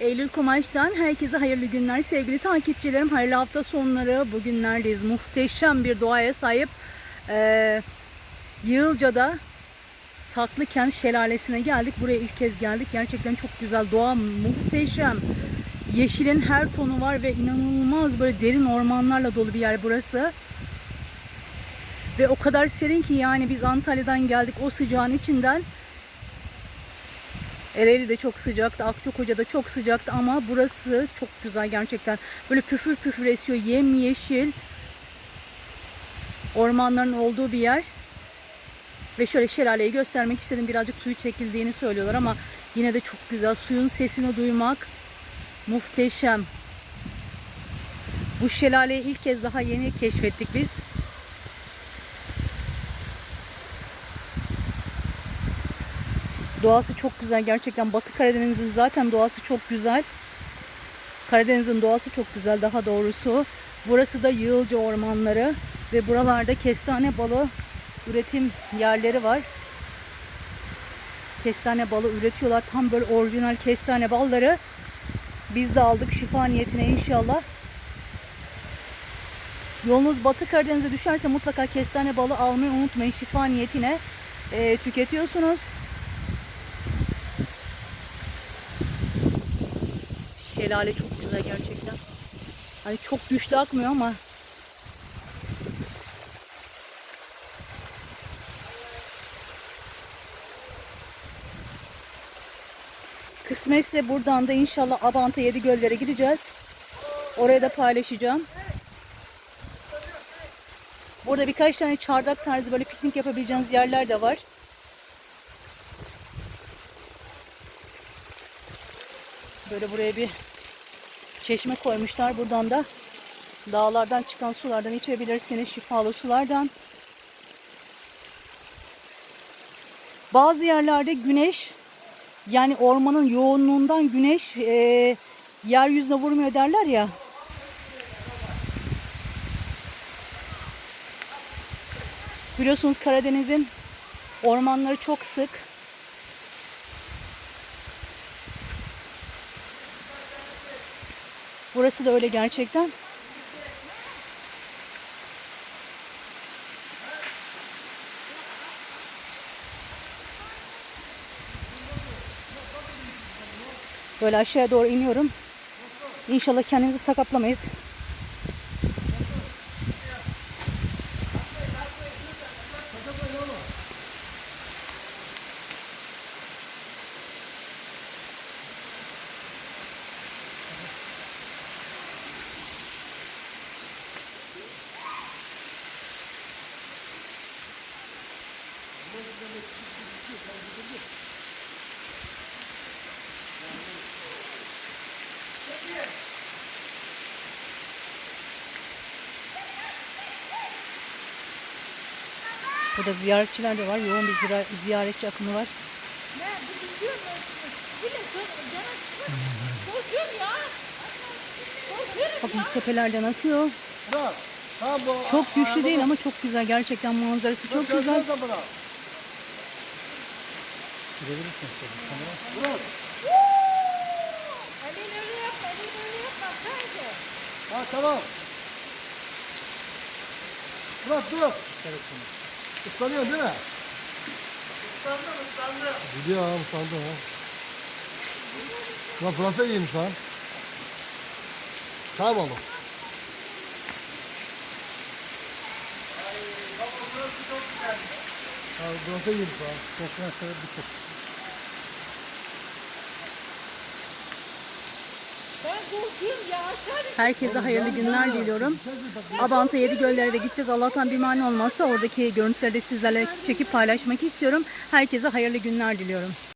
Eylül Kumaş'tan herkese hayırlı günler sevgili takipçilerim. Hayırlı hafta sonları. Bugünlerdeyiz. Muhteşem bir doğaya sahip ee, Yığılca'da Saklıkent Şelalesi'ne geldik. Buraya ilk kez geldik. Gerçekten çok güzel. Doğa muhteşem. Yeşilin her tonu var ve inanılmaz böyle derin ormanlarla dolu bir yer burası. Ve o kadar serin ki yani biz Antalya'dan geldik o sıcağın içinden. Ereğli de çok sıcaktı, Akçakoca da çok sıcaktı ama burası çok güzel gerçekten. Böyle püfür püfür esiyor, yemyeşil ormanların olduğu bir yer. Ve şöyle şelaleyi göstermek istedim. Birazcık suyu çekildiğini söylüyorlar ama yine de çok güzel. Suyun sesini duymak muhteşem. Bu şelaleyi ilk kez daha yeni keşfettik biz. Doğası çok güzel gerçekten. Batı Karadeniz'in zaten doğası çok güzel. Karadeniz'in doğası çok güzel daha doğrusu. Burası da Yığılca ormanları ve buralarda kestane balı üretim yerleri var. Kestane balı üretiyorlar. Tam böyle orijinal kestane balları. Biz de aldık şifa niyetine inşallah. Yolunuz Batı Karadeniz'e düşerse mutlaka kestane balı almayı unutmayın. Şifa niyetine e, tüketiyorsunuz. Şelale çok güzel gerçekten. Hani çok güçlü akmıyor ama Kısmetse buradan da inşallah Abant'a Yedi Göllere gideceğiz. Oraya da paylaşacağım. Burada birkaç tane çardak tarzı böyle piknik yapabileceğiniz yerler de var. Böyle buraya bir çeşme koymuşlar. Buradan da dağlardan çıkan sulardan içebilirsiniz. Şifalı sulardan. Bazı yerlerde güneş yani ormanın yoğunluğundan güneş e, yeryüzüne vurmuyor derler ya. Biliyorsunuz Karadeniz'in ormanları çok sık. Burası da öyle gerçekten. Böyle aşağıya doğru iniyorum. İnşallah kendimizi sakatlamayız. Burada ziyaretçiler de var. Yoğun bir ziyaretçi akımı var. Ne? Bu gidiyor mu? Bile. Korkuyorum ya. Korkuyorum Bakın ya. tepelerden akıyor. Bu. Çok güçlü değil ama çok güzel. Gerçekten manzarası çok güzel. Göstersen bırak. Bırak. Elini öyle yapma. Elini öyle yapma. Sadece. Ha tamam. Bırak dur. Islanıyor değil mi? Islandı ıslandı. Gidiyor ha ıslandı ha. Lan pırasa iyiymiş lan. Tamam oğlum. Abi pırasa iyiymiş lan. Kokuna sebep bitti. Ben korkuyorum ya. Herkese hayırlı günler diliyorum. Abant'a Yedi Göllere de gideceğiz. Allah'tan bir mani olmazsa oradaki görüntüleri de sizlerle çekip paylaşmak istiyorum. Herkese hayırlı günler diliyorum.